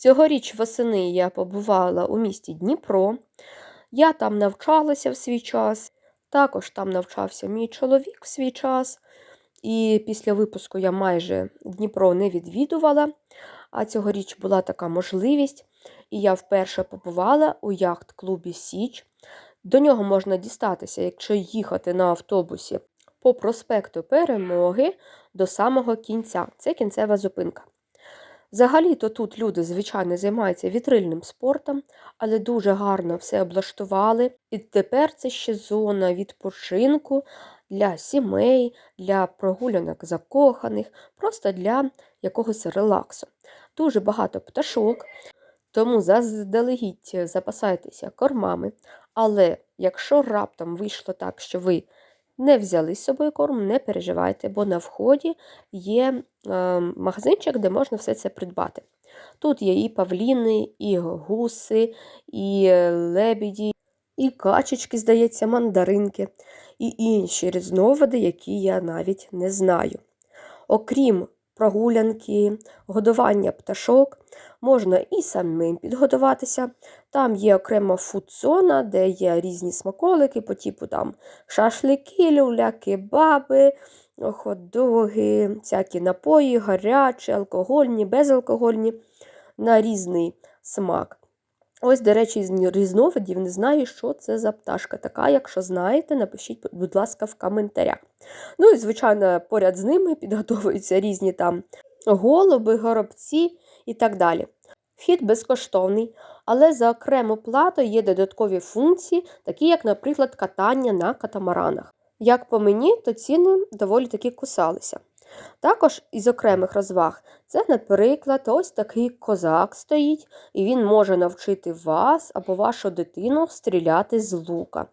Цьогоріч восени я побувала у місті Дніпро. Я там навчалася в свій час, також там навчався мій чоловік в свій час. І після випуску я майже Дніпро не відвідувала, а цьогоріч була така можливість. І я вперше побувала у яхт-клубі Січ. До нього можна дістатися, якщо їхати на автобусі по проспекту Перемоги до самого кінця. Це кінцева зупинка. Взагалі-то тут люди, звичайно, займаються вітрильним спортом, але дуже гарно все облаштували. І тепер це ще зона відпочинку для сімей, для прогулянок закоханих, просто для якогось релаксу. Дуже багато пташок, тому заздалегідь запасайтеся кормами. Але якщо раптом вийшло так, що ви не взяли з собою корм, не переживайте, бо на вході є е, магазинчик, де можна все це придбати. Тут є і павліни, і гуси, і лебіді, і качечки, здається, мандаринки, і інші різновиди, які я навіть не знаю. Окрім прогулянки, годування пташок, можна і самим підготуватися. Там є окрема фудзона, де є різні смаколики, по типу там шашлики, люляки, баби, хот-доги, всякі напої, гарячі, алкогольні, безалкогольні, на різний смак. Ось, до речі, з різновидів не знаю, що це за пташка така. Якщо знаєте, напишіть, будь ласка, в коментарях. Ну і, звичайно, поряд з ними підготовуються різні там голуби, горобці і так далі. Вхід безкоштовний, але за окрему плату є додаткові функції, такі як, наприклад, катання на катамаранах. Як по мені, то ціни доволі таки кусалися. Також із окремих розваг це, наприклад, ось такий козак стоїть, і він може навчити вас або вашу дитину стріляти з лука.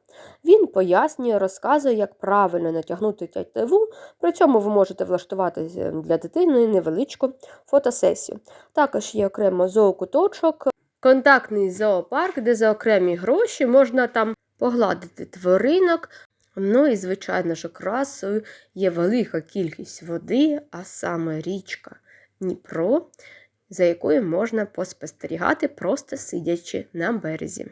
Він пояснює, розказує, як правильно натягнути тятиву, при цьому ви можете влаштувати для дитини невеличку фотосесію. Також є окремо зоокуточок, контактний зоопарк, де за окремі гроші можна там погладити тваринок. Ну і, звичайно ж, красою є велика кількість води, а саме річка Дніпро, за якою можна поспостерігати, просто сидячи на березі.